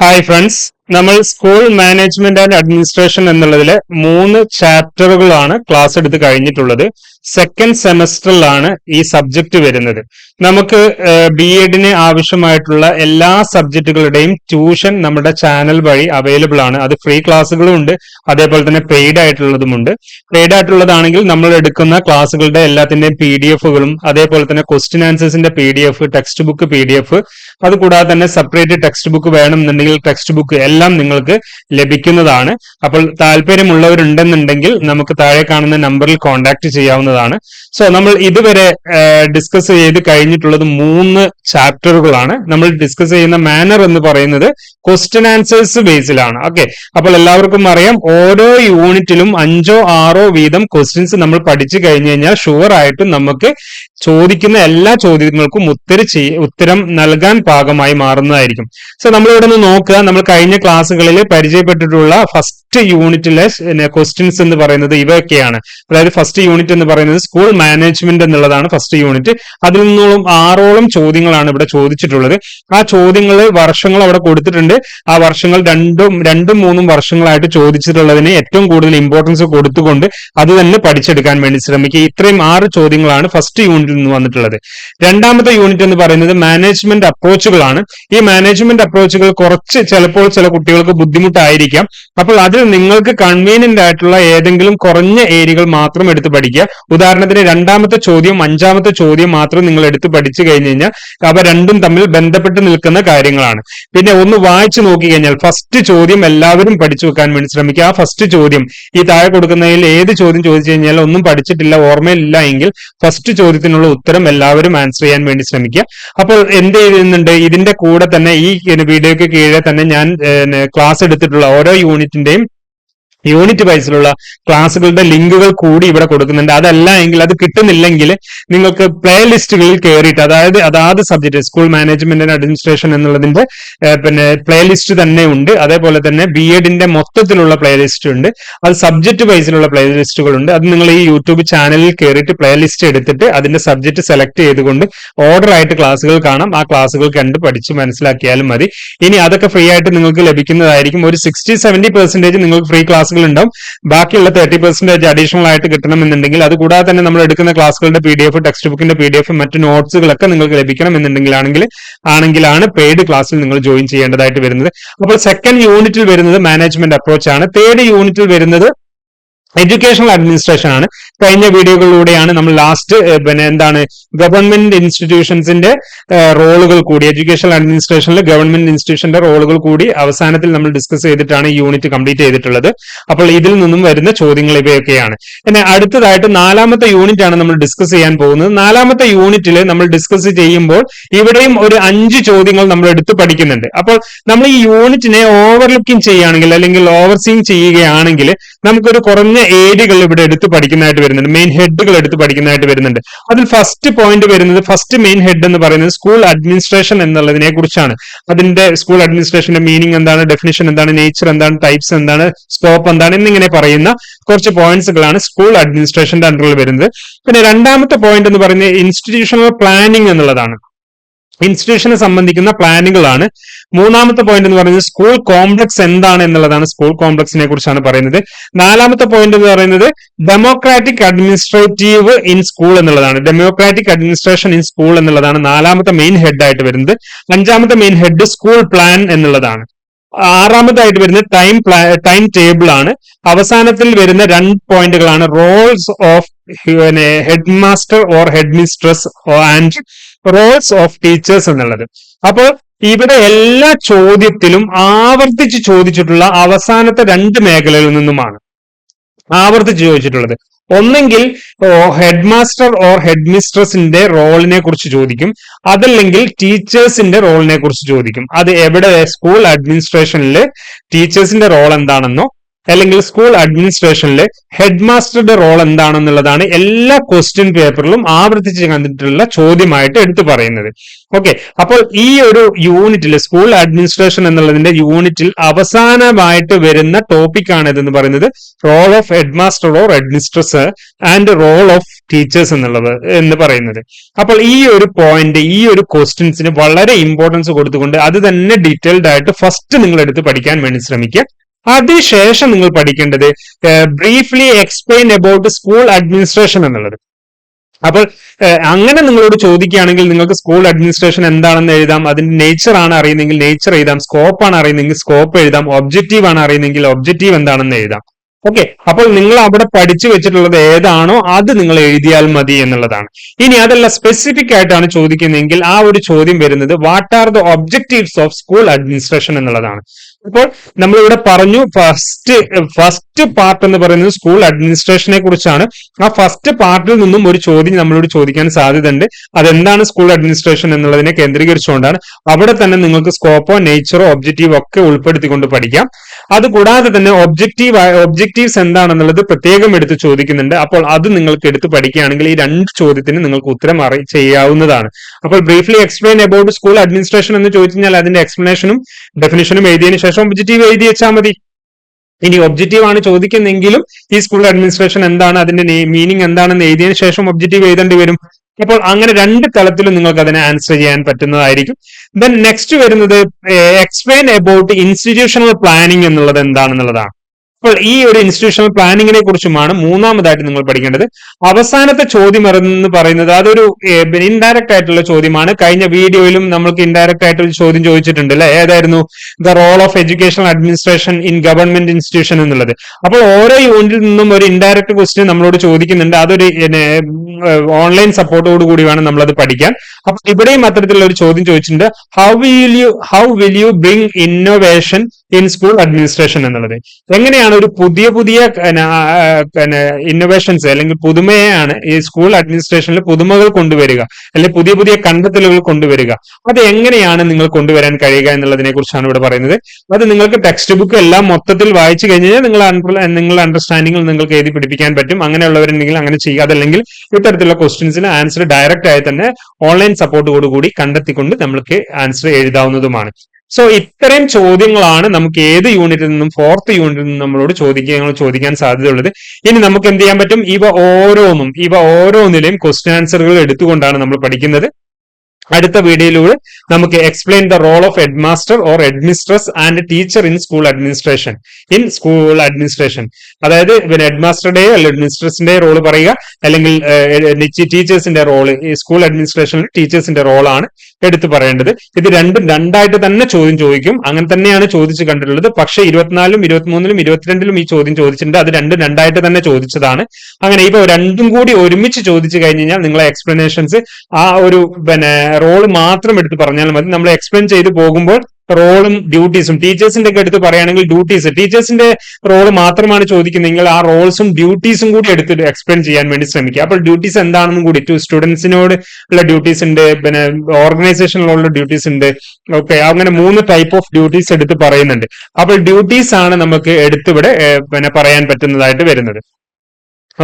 Hi friends, നമ്മൾ school management and administration എന്നുള്ളതിലെ മൂന്ന് ചാപ്റ്ററുകളാണ് ക്ലാസ് എടുത്ത് കഴിഞ്ഞിട്ടുള്ളത്. സെക്കൻഡ് സെമസ്റ്ററിലാണ് ഈ സബ്ജക്ട് വരുന്നത്. നമുക്ക് ബി എഡിന് ആവശ്യമായിട്ടുള്ള എല്ലാ സബ്ജക്റ്റുകളുടെയും ട്യൂഷൻ നമ്മുടെ ചാനൽ വഴി അവൈലബിൾ ആണ്. അത് ഫ്രീ ക്ലാസ്സുകളും ഉണ്ട്. അതേപോലെ തന്നെ പെയ്ഡ് ആയിട്ടുള്ളതുമുണ്ട് പെയ്ഡ് ആയിട്ടുള്ളതാണെങ്കിൽ നമ്മൾ എടുക്കുന്ന ക്ലാസ്സുകളുടെ എല്ലാത്തിന്റെയും പി ഡി എഫുകളും അതേപോലെ തന്നെ question ആൻസേഴ്സിന്റെ P D F text book P D F അതുകൂടാതെ തന്നെ സെപ്പറേറ്റ് ടെക്സ്റ്റ് ബുക്ക് വേണമെന്നുണ്ടെങ്കിൽ ടെക്സ്റ്റ് ബുക്ക് നിങ്ങൾക്ക് ലഭിക്കുന്നതാണ്. അപ്പോൾ താല്പര്യമുള്ളവരുണ്ടെന്നുണ്ടെങ്കിൽ നമുക്ക് താഴെ കാണുന്ന നമ്പറിൽ കോൺടാക്ട് ചെയ്യാവുന്നതാണ്. സോ നമ്മൾ ഇതുവരെ ഡിസ്കസ് ചെയ്ത് കഴിഞ്ഞിട്ടുള്ളത് മൂന്ന് ചാപ്റ്ററുകളാണ് നമ്മൾ ഡിസ്കസ് ചെയ്യുന്ന മാനർ എന്ന് പറയുന്നത് ക്വസ്റ്റ്യൻ ആൻസേഴ്സ് ബേസിലാണ് ഓക്കെ അപ്പോൾ എല്ലാവർക്കും അറിയാം ഓരോ യൂണിറ്റിലും അഞ്ചോ ആറോ വീതം ക്വസ്റ്റ്യൻസ് നമ്മൾ പഠിച്ചു കഴിഞ്ഞു കഴിഞ്ഞാൽ ഷുവർ ആയിട്ടും നമുക്ക് ചോദിക്കുന്ന എല്ലാ ചോദ്യങ്ങൾക്കും ഉത്തര ഉത്തരം നൽകാൻ പാകമായി മാറുന്നതായിരിക്കും. സോ നമ്മളിവിടെ നിന്ന് നോക്കുക. നമ്മൾ കഴിഞ്ഞ ക്ലാസ്സുകളിൽ പരിചയപ്പെട്ടിട്ടുള്ള ഫസ്റ്റ് യൂണിറ്റിലെ ക്വസ്റ്റ്യൻസ് എന്ന് പറയുന്നത് ഇവയൊക്കെയാണ്. അതായത് ഫസ്റ്റ് യൂണിറ്റ് എന്ന് പറയുന്നത് സ്കൂൾ മാനേജ്മെന്റ് എന്നുള്ളതാണ് ഫസ്റ്റ് യൂണിറ്റ് അതിൽ നിന്നോളം ആറോളം ചോദ്യങ്ങളാണ് ഇവിടെ ചോദിച്ചിട്ടുള്ളത്. ആ ചോദ്യങ്ങൾ വർഷങ്ങൾ അവിടെ കൊടുത്തിട്ടുണ്ട്. ആ വർഷങ്ങൾ രണ്ടും രണ്ടും മൂന്നും വർഷങ്ങളായിട്ട് ചോദിച്ചിട്ടുള്ളതിന് ഏറ്റവും കൂടുതൽ ഇമ്പോർട്ടൻസ് കൊടുത്തുകൊണ്ട് അത് തന്നെ പഠിച്ചെടുക്കാൻ വേണ്ടി ശ്രമിക്കുക. ഇത്രയും ആറ് ചോദ്യങ്ങളാണ് ഫസ്റ്റ് യൂണിറ്റിൽ നിന്ന് വന്നിട്ടുള്ളത്. രണ്ടാമത്തെ യൂണിറ്റ് എന്ന് പറയുന്നത് മാനേജ്മെന്റ് അപ്രോച്ചുകളാണ് ഈ മാനേജ്മെന്റ് അപ്രോച്ചുകൾ കുറച്ച് ചിലപ്പോൾ ചില കുട്ടികൾക്ക് ബുദ്ധിമുട്ടായിരിക്കാം. അപ്പോൾ നിങ്ങൾക്ക് കൺവീനിയന്റ് ആയിട്ടുള്ള ഏതെങ്കിലും കുറഞ്ഞ ഏരിയകൾ മാത്രം എടുത്ത് പഠിക്കുക. ഉദാഹരണത്തിന് രണ്ടാമത്തെ ചോദ്യം അഞ്ചാമത്തെ ചോദ്യം മാത്രം നിങ്ങൾ എടുത്ത് പഠിച്ചു കഴിഞ്ഞു കഴിഞ്ഞാൽ അവ രണ്ടും തമ്മിൽ ബന്ധപ്പെട്ട് നിൽക്കുന്ന കാര്യങ്ങളാണ്. പിന്നെ ഒന്ന് വായിച്ചു നോക്കിക്കഴിഞ്ഞാൽ ഫസ്റ്റ് ചോദ്യം എല്ലാവരും പഠിച്ചു വെക്കാൻ വേണ്ടി ശ്രമിക്കുക. ആ ഫസ്റ്റ് ചോദ്യം ഈ താഴെ കൊടുക്കുന്നതിൽ ഏത് ചോദ്യം ചോദിച്ചു കഴിഞ്ഞാൽ ഒന്നും പഠിച്ചിട്ടില്ല ഓർമ്മയില്ല എങ്കിൽ ഫസ്റ്റ് ചോദ്യത്തിനുള്ള ഉത്തരം എല്ലാവരും ആൻസർ ചെയ്യാൻ വേണ്ടി ശ്രമിക്കുക. അപ്പോൾ എന്ത് ചെയ്യുന്നുണ്ട്? ഇതിന്റെ കൂടെ തന്നെ ഈ വീഡിയോക്ക് കീഴെ തന്നെ ഞാൻ ക്ലാസ് എടുത്തിട്ടുള്ള ഓരോ യൂണിറ്റിന്റെയും യൂണിറ്റ് വൈസിലുള്ള ക്ലാസ്സുകളുടെ ലിങ്കുകൾ കൂടി ഇവിടെ കൊടുക്കുന്നുണ്ട്. അതല്ല എങ്കിൽ അത് കിട്ടുന്നില്ലെങ്കിൽ നിങ്ങൾക്ക് പ്ലേ ലിസ്റ്റുകളിൽ കയറിയിട്ട് അതായത് അതാത് subject school management and administration എന്നുള്ളതിന്റെ പിന്നെ പ്ലേ ലിസ്റ്റ് തന്നെ ഉണ്ട്. അതേപോലെ തന്നെ ബി എഡിന്റെ മൊത്തത്തിലുള്ള പ്ലേ ലിസ്റ്റ് ഉണ്ട്. അത് സബ്ജക്ട് വൈസിലുള്ള പ്ലേ ലിസ്റ്റുകളുണ്ട് അത് നിങ്ങൾ ഈ യൂട്യൂബ് ചാനലിൽ കയറിയിട്ട് പ്ലേ ലിസ്റ്റ് എടുത്തിട്ട് അതിന്റെ സബ്ജക്ട് സെലക്ട് ചെയ്തുകൊണ്ട് ഓർഡർ ആയിട്ട് ക്ലാസ്സുകൾ കാണാം. ആ ക്ലാസ്സുകൾ കണ്ട് പഠിച്ച് മനസ്സിലാക്കിയാലും മതി. ഇനി അതൊക്കെ ഫ്രീ ആയിട്ട് നിങ്ങൾക്ക് ലഭിക്കുന്നതായിരിക്കും. ഒരു സിക്സ്റ്റി സെവന്റി പെർസെന്റേജ് നിങ്ങൾക്ക് ഫ്രീ ക്ലാസ് ക്ലാസ്സുകൾ ഉണ്ടാവും ബാക്കിയുള്ള തേർട്ടി പെർസെന്റേജ് അഡീഷണൽ ആയിട്ട് കിട്ടണമെന്നുണ്ടെങ്കിൽ അത് കൂടാതെ തന്നെ നമ്മൾ എടുക്കുന്ന ക്ലാസ്സുകളുടെ പി ഡി എഫ് ടെക്സ്റ്റ് ബുക്കിന്റെ പി ഡി എഫ് മറ്റു നോട്ട്സുകളൊക്കെ നിങ്ങൾക്ക് ലഭിക്കണം എന്നുണ്ടെങ്കിലാണെങ്കിൽ ആണെങ്കിലാണ് പെയ്ഡ് ക്ലാസ്സിൽ നിങ്ങൾ ജോയിൻ ചെയ്യേണ്ടതായിട്ട് വരുന്നത്. അപ്പോൾ സെക്കൻഡ് യൂണിറ്റിൽ വരുന്നത് മാനേജ്മെന്റ് അപ്രോച്ച് ആണ്. തേർഡ് യൂണിറ്റിൽ വരുന്നത് എഡ്യൂക്കേഷണൽ അഡ്മിനിസ്ട്രേഷൻ ആണ്. കഴിഞ്ഞ വീഡിയോകളിലൂടെയാണ് നമ്മൾ ലാസ്റ്റ് പിന്നെ എന്താണ് ഗവൺമെന്റ് ഇൻസ്റ്റിറ്റ്യൂഷൻസിന്റെ റോളുകൾ കൂടി എഡ്യൂക്കേഷണൽ അഡ്മിനിസ്ട്രേഷനിൽ ഗവൺമെന്റ് ഇൻസ്റ്റിറ്റ്യൂഷന്റെ റോളുകൾ കൂടി അവസാനത്തിൽ നമ്മൾ ഡിസ്കസ് ചെയ്തിട്ടാണ് ഈ യൂണിറ്റ് കംപ്ലീറ്റ് ചെയ്തിട്ടുള്ളത്. അപ്പോൾ ഇതിൽ നിന്നും വരുന്ന ചോദ്യങ്ങൾ ഇവയൊക്കെയാണ്. പിന്നെ അടുത്തതായിട്ട് നാലാമത്തെ യൂണിറ്റ് ആണ് നമ്മൾ ഡിസ്കസ് ചെയ്യാൻ പോകുന്നത്. നാലാമത്തെ യൂണിറ്റിൽ നമ്മൾ ഡിസ്കസ് ചെയ്യുമ്പോൾ ഇവിടെയും ഒരു അഞ്ച് ചോദ്യങ്ങൾ നമ്മൾ എടുത്ത് പഠിക്കുന്നുണ്ട്. അപ്പോൾ നമ്മൾ ഈ യൂണിറ്റിനെ ഓവർലുക്കിംഗ് ചെയ്യുകയാണെങ്കിൽ അല്ലെങ്കിൽ ഓവർസീങ് ചെയ്യുകയാണെങ്കിൽ നമുക്കൊരു കുറഞ്ഞ ഏരിയകൾ ഇവിടെ എടുത്ത് പഠിക്കുന്നതായിട്ട് വരുന്നുണ്ട്. മെയിൻ ഹെഡുകൾ എടുത്ത് പഠിക്കുന്നതായിട്ട് വരുന്നുണ്ട്. അതിൽ ഫസ്റ്റ് പോയിന്റ് വരുന്നത് ഫസ്റ്റ് മെയിൻ ഹെഡ് എന്ന് പറയുന്നത് സ്കൂൾ അഡ്മിനിസ്ട്രേഷൻ എന്നുള്ളതിനെ കുറിച്ചാണ്. അതിന്റെ സ്കൂൾ അഡ്മിനിസ്ട്രേഷന്റെ മീനിങ് എന്താണ് ഡെഫിനിഷൻ എന്താണ് നേച്ചർ എന്താണ് ടൈപ്സ് എന്താണ് സ്കോപ്പ് എന്താണ് എന്നിങ്ങനെ പറയുന്ന കുറച്ച് പോയിന്റ്സുകളാണ് സ്കൂൾ അഡ്മിനിസ്ട്രേഷന്റെ അണ്ടറിൽ വരുന്നത്. പിന്നെ രണ്ടാമത്തെ പോയിന്റ് എന്ന് പറയുന്നത് ഇൻസ്റ്റിറ്റ്യൂഷണൽ പ്ലാനിംഗ് എന്നുള്ളതാണ്. ഇൻസ്റ്റിറ്റ്യൂഷനെ സംബന്ധിക്കുന്ന പ്ലാനുകളാണ് മൂന്നാമത്തെ പോയിന്റ് എന്ന് പറയുന്നത് സ്കൂൾ കോംപ്ലക്സ് എന്താണ് എന്നുള്ളതാണ് സ്കൂൾ കോംപ്ലക്സിനെ കുറിച്ചാണ് പറയുന്നത്. നാലാമത്തെ പോയിന്റ് എന്ന് പറയുന്നത് ഡെമോക്രാറ്റിക് അഡ്മിനിസ്ട്രേറ്റീവ് ഇൻ സ്കൂൾ എന്നുള്ളതാണ്. ഡെമോക്രാറ്റിക് അഡ്മിനിസ്ട്രേഷൻ ഇൻ സ്കൂൾ എന്നുള്ളതാണ് നാലാമത്തെ മെയിൻ ഹെഡ് ആയിട്ട് വരുന്നത്. അഞ്ചാമത്തെ മെയിൻ ഹെഡ് സ്കൂൾ പ്ലാൻ എന്നുള്ളതാണ്. ആറാമതായിട്ട് വരുന്നത് ടൈം പ്ലാ ടൈം ടേബിൾ ആണ്. അവസാനത്തിൽ വരുന്ന രണ്ട് പോയിന്റുകളാണ് roles of head master or head mistress and roles of teachers എന്നുള്ളത്. അപ്പോൾ ഇവിടെ എല്ലാ ചോദ്യത്തിലും ആവർത്തിച്ച് ചോദിച്ചിട്ടുള്ള അവസാനത്തെ രണ്ട് മേഖലകളിൽ നിന്നുമാണ് ആവർത്തിച്ച് ചോദിച്ചിട്ടുള്ളത്. ഒന്നെങ്കിൽ ഹെഡ് മാസ്റ്റർ ഓർ ഹെഡ് മിസ്ട്രസിന്റെ റോളിനെ കുറിച്ച് ചോദിക്കും. അതല്ലെങ്കിൽ ടീച്ചേഴ്സിന്റെ റോളിനെ കുറിച്ച് ചോദിക്കും. അത് എവിടെ സ്കൂൾ അഡ്മിനിസ്ട്രേഷനിൽ ടീച്ചേഴ്സിന്റെ റോൾ എന്താണെന്നോ അല്ലെങ്കിൽ സ്കൂൾ അഡ്മിനിസ്ട്രേഷനിലെ ഹെഡ് മാസ്റ്ററുടെ റോൾ എന്താണെന്നുള്ളതാണ് എല്ലാ ക്വസ്റ്റ്യൻ പേപ്പറിലും ആവർത്തിച്ച് കണ്ടിട്ടുള്ള ചോദ്യമായിട്ട് എടുത്തു പറയുന്നത്. ഓക്കെ അപ്പോൾ ഈ ഒരു യൂണിറ്റിൽ സ്കൂൾ അഡ്മിനിസ്ട്രേഷൻ എന്നുള്ളതിന്റെ യൂണിറ്റിൽ അവസാനമായിട്ട് വരുന്ന ടോപ്പിക് ആണ് ഇതെന്ന് പറയുന്നത്. Role of head master or administress and role of teachers എന്നുള്ളത് എന്ന് പറയുന്നത്. അപ്പോൾ ഈ ഒരു പോയിന്റ് ഈ ഒരു ക്വസ്റ്റ്യൻസിന് വളരെ ഇമ്പോർട്ടൻസ് കൊടുത്തുകൊണ്ട് അത് തന്നെ ഡീറ്റെയിൽഡ് ആയിട്ട് ഫസ്റ്റ് നിങ്ങൾ എടുത്ത് പഠിക്കാൻ വേണ്ടി ശ്രമിക്കുക. അതിനുശേഷം നിങ്ങൾ പഠിക്കേണ്ടത് briefly explain about school administration എന്നുള്ളത്. അപ്പോൾ അങ്ങനെ നിങ്ങളോട് ചോദിക്കുകയാണെങ്കിൽ നിങ്ങൾക്ക് സ്കൂൾ അഡ്മിനിസ്ട്രേഷൻ എന്താണെന്ന് എഴുതാം അതിന്റെ നേച്ചർ ആണ് അറിയുന്നെങ്കിൽ നേച്ചർ എഴുതാം സ്കോപ്പ് ആണ് അറിയുന്നെങ്കിൽ സ്കോപ്പ് എഴുതാം ഒബ്ജക്റ്റീവ് ആണ് അറിയുന്നെങ്കിൽ ഒബ്ജക്റ്റീവ് എന്താണെന്ന് എഴുതാം. ഓക്കെ അപ്പോൾ നിങ്ങൾ അവിടെ പഠിച്ചു വെച്ചിട്ടുള്ളത് ഏതാണോ അത് നിങ്ങൾ എഴുതിയാൽ മതി എന്നുള്ളതാണ്. ഇനി അതല്ല സ്പെസിഫിക് ആയിട്ടാണ് ചോദിക്കുന്നതെങ്കിൽ ആ ഒരു ചോദ്യം വരുന്നത് what are the objectives of school administration എന്നുള്ളതാണ്. അപ്പോൾ നമ്മളിവിടെ പറഞ്ഞു ഫസ്റ്റ് ഫസ്റ്റ് പാർട്ട് എന്ന് പറയുന്നത് സ്കൂൾ അഡ്മിനിസ്ട്രേഷനെ കുറിച്ചാണ്. ആ ഫസ്റ്റ് പാർട്ടിൽ നിന്നും ഒരു ചോദ്യം നമ്മളോട് ചോദിക്കാൻ സാധ്യതയുണ്ട്. അതെന്താണ് സ്കൂൾ അഡ്മിനിസ്ട്രേഷൻ എന്നുള്ളതിനെ കേന്ദ്രീകരിച്ചുകൊണ്ടാണ്. അവിടെ തന്നെ നിങ്ങൾക്ക് സ്കോപ്പോ നേച്ചറോ ഒബ്ജക്റ്റീവ് ഒക്കെ ഉൾപ്പെടുത്തിക്കൊണ്ട് പഠിക്കാം. അതുകൂടാതെ തന്നെ ഒബ്ജക്റ്റീവ് ഒബ്ജക്റ്റീവ്സ് എന്താണെന്നുള്ളത് പ്രത്യേകം എടുത്ത് ചോദിക്കുന്നുണ്ട്. അപ്പോൾ അത് നിങ്ങൾക്ക് എടുത്ത് പഠിക്കുകയാണെങ്കിൽ ഈ രണ്ട് ചോദ്യത്തിന് നിങ്ങൾക്ക് ഉത്തരം അറി ചെയ്യാവുന്നതാണ്. അപ്പോൾ briefly explain about school administration എന്ന് ചോദിച്ചു കഴിഞ്ഞാൽ അതിന്റെ എക്സ്പ്ലനേഷനും ഡെഫിനേഷനും എഴുതിയതിനു ശേഷം ഒബ്ജക്റ്റീവ് എഴുതി വെച്ചാൽ മതി. ഇനി ഒബ്ജക്റ്റീവ് ആണ് ചോദിക്കുന്നെങ്കിലും ഈ സ്കൂൾ അഡ്മിനിസ്ട്രേഷൻ എന്താണ് അതിന്റെ മീനിങ് എന്താണെന്ന് എഴുതിയതിനു ശേഷം ഒബ്ജക്റ്റീവ് എഴുതേണ്ടി വരും. അപ്പോൾ അങ്ങനെ രണ്ട് തലത്തിലും നിങ്ങൾക്ക് അതിനെ ആൻസർ ചെയ്യാൻ പറ്റുന്നതായിരിക്കും. ദെൻ നെക്സ്റ്റ് വരുന്നത് എക്സ്പ്ലെയിൻ അബൌട്ട് ഇൻസ്റ്റിറ്റ്യൂഷണൽ പ്ലാനിങ് എന്നുള്ളത് എന്താണെന്നുള്ളതാണ്. അപ്പോൾ ഈ ഒരു ഇൻസ്റ്റിറ്റ്യൂഷണൽ പ്ലാനിങ്ങിനെ കുറിച്ചുമാണ് മൂന്നാമതായിട്ട് നിങ്ങൾ പഠിക്കേണ്ടത്. അവസാനത്തെ ചോദ്യം എന്ന് പറയുന്നത് അതൊരു ഇൻഡയറക്റ്റ് ആയിട്ടുള്ള ചോദ്യമാണ്. കഴിഞ്ഞ വീഡിയോയിലും നമ്മൾക്ക് ഇൻഡയറക്റ്റ് ആയിട്ട് ഒരു ചോദ്യം ചോദിച്ചിട്ടുണ്ട് അല്ലെ? ഏതായിരുന്നു the role of educational administration in government institution എന്നുള്ളത്? അപ്പോൾ ഓരോ യൂണിറ്റിൽ നിന്നും ഒരു ഇൻഡയറക്റ്റ് ക്വസ്റ്റ്യൻ നമ്മളോട് ചോദിക്കുന്നുണ്ട്. അതൊരു ഓൺലൈൻ സപ്പോർട്ടോട് കൂടി വേണം നമ്മളത് പഠിക്കാൻ. അപ്പൊ ഇവിടെയും അത്തരത്തിലുള്ള ഒരു ചോദ്യം ചോദിച്ചിട്ടുണ്ട്. How will you how will you bring innovation in school administration എന്നുള്ളത്. എങ്ങനെയാണ് ഒരു പുതിയ പുതിയ പിന്നെ ഇന്നോവേഷൻസ് അല്ലെങ്കിൽ പുതുമയാണ് ഈ സ്കൂൾ അഡ്മിനിസ്ട്രേഷനിൽ പുതുമകൾ കൊണ്ടുവരിക അല്ലെങ്കിൽ പുതിയ പുതിയ കണ്ടെത്തലുകൾ കൊണ്ടുവരിക. അത് എങ്ങനെയാണ് നിങ്ങൾ കൊണ്ടുവരാൻ കഴിയുക എന്നുള്ളതിനെ കുറിച്ചാണ് ഇവിടെ പറയുന്നത്. അത് നിങ്ങൾക്ക് ടെക്സ്റ്റ് ബുക്ക് എല്ലാം മൊത്തത്തിൽ വായിച്ചു കഴിഞ്ഞാൽ നിങ്ങൾ നിങ്ങളുടെ അണ്ടർസ്റ്റാൻഡിംഗിൽ നിങ്ങൾക്ക് എഴുതി പിടിപ്പിക്കാൻ പറ്റും. അങ്ങനെയുള്ളവരുണ്ടെങ്കിൽ അങ്ങനെ ചെയ്യുക. അതല്ലെങ്കിൽ ഇത്തരത്തിലുള്ള ക്വസ്റ്റ്യൻസിന് ആൻസർ ഡയറക്റ്റ് ആയി തന്നെ ഓൺലൈൻ സപ്പോർട്ടോടുകൂടി കണ്ടെത്തിക്കൊണ്ട് നമ്മൾക്ക് ആൻസർ എഴുതാവുന്നതുമാണ്. സോ ഇത്രയും ചോദ്യങ്ങളാണ് നമുക്ക് ഏത് യൂണിറ്റിൽ നിന്നും ഫോർത്ത് യൂണിറ്റിൽ നിന്നും നമ്മളോട് ചോദിക്കാൻ ചോദിക്കാൻ സാധ്യതയുള്ളത്. ഇനി നമുക്ക് എന്ത് ചെയ്യാൻ പറ്റും? ഇവ ഓരോന്നും ഇവ ഓരോന്നിലെയും ക്വസ്റ്റ്യൻ ആൻസറുകൾ എടുത്തുകൊണ്ടാണ് നമ്മൾ പഠിക്കുന്നത്. അടുത്ത വീഡിയോയിലൂടെ നമുക്ക് explain the role of head master or headmistress and teacher in school administration in school administration അതായത് പിന്നെ ഹെഡ് മാസ്റ്ററുടെയോ അല്ലെങ്കിൽ ഹെഡ്മിസ്ട്രസിന്റെയോ റോൾ പറയുക അല്ലെങ്കിൽ ടീച്ചേഴ്സിന്റെ റോൾ സ്കൂൾ അഡ്മിനിസ്ട്രേഷനിൽ ടീച്ചേഴ്സിന്റെ റോളാണ് എടുത്തു പറയേണ്ടത്. ഇത് രണ്ടും രണ്ടായിട്ട് തന്നെ ചോദ്യം ചോദിക്കും. അങ്ങനെ തന്നെയാണ് ചോദിച്ചു കണ്ടിട്ടുള്ളത്. പക്ഷേ ഇരുപത്തിനാലിലും ഇരുപത്തിമൂന്നിലും ഇരുപത്തിരണ്ടിലും ഈ ചോദ്യം ചോദിച്ചിട്ടുണ്ട്. അത് രണ്ടും രണ്ടായിട്ട് തന്നെ ചോദിച്ചതാണ്. അങ്ങനെ ഇപ്പൊ രണ്ടും കൂടി ഒരുമിച്ച് ചോദിച്ചു കഴിഞ്ഞു കഴിഞ്ഞാൽ നിങ്ങളെ എക്സ്പ്ലനേഷൻസ് ആ ഒരു പിന്നെ റോൾ മാത്രം എടുത്ത് പറഞ്ഞാൽ മതി. നമ്മൾ എക്സ്പ്ലെയിൻ ചെയ്ത് പോകുമ്പോൾ റോളും ഡ്യൂട്ടീസും ടീച്ചേഴ്സിന്റെ ഒക്കെ എടുത്ത് പറയുകയാണെങ്കിൽ ഡ്യൂട്ടീസ് ടീച്ചേഴ്സിന്റെ റോൾ മാത്രമാണ് ചോദിക്കുന്നതെങ്കിൽ ആ റോൾസും ഡ്യൂട്ടീസും കൂടി എടുത്ത് എക്സ്പ്ലെയിൻ ചെയ്യാൻ വേണ്ടി ശ്രമിക്കുക. അപ്പോൾ ഡ്യൂട്ടീസ് എന്താണെന്നും കൂടി ടു സ്റ്റുഡൻസിനോട് ഉള്ള ഡ്യൂട്ടീസ് ഉണ്ട്. പിന്നെ ഓർഗനൈസേഷനിലുള്ള ഡ്യൂട്ടീസ് ഉണ്ട്. ഓക്കെ അങ്ങനെ മൂന്ന് ടൈപ്പ് ഓഫ് ഡ്യൂട്ടീസ് എടുത്ത് പറയുന്നുണ്ട്. അപ്പോൾ ഡ്യൂട്ടീസ് ആണ് നമുക്ക് എടുത്തിവിടെ പിന്നെ പറയാൻ പറ്റുന്നതായിട്ട് വരുന്നത്.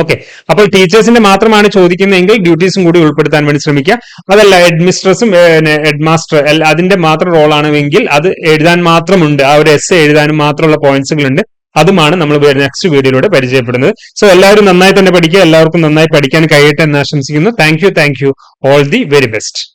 ഓക്കെ അപ്പോൾ ടീച്ചേഴ്സിന്റെ മാത്രമാണ് ചോദിക്കുന്നതെങ്കിൽ ഡ്യൂട്ടീസും കൂടി ഉൾപ്പെടുത്താൻ വേണ്ടി ശ്രമിക്കുക. അതല്ല ഹെഡ് ഹെഡ്മാസ്റ്റർ ഹെഡ് മാസ്റ്റർ അതിന്റെ മാത്രം റോൾ ആണെങ്കിൽ അത് എഴുതാൻ മാത്രമുണ്ട്. ആ ഒരു എസ് എഴുതാനും മാത്രമുള്ള പോയിന്റ്സുകൾ ഉണ്ട് അതുമാണ് നമ്മൾ നെക്സ്റ്റ് വീഡിയോയിലൂടെ പരിചയപ്പെടുന്നത്. സോ എല്ലാവരും നന്നായി തന്നെ പഠിക്കുക. എല്ലാവർക്കും നന്നായി പഠിക്കാൻ കഴിയട്ടെ എന്ന് ആശംസിക്കുന്നു. Thank you thank you all the very best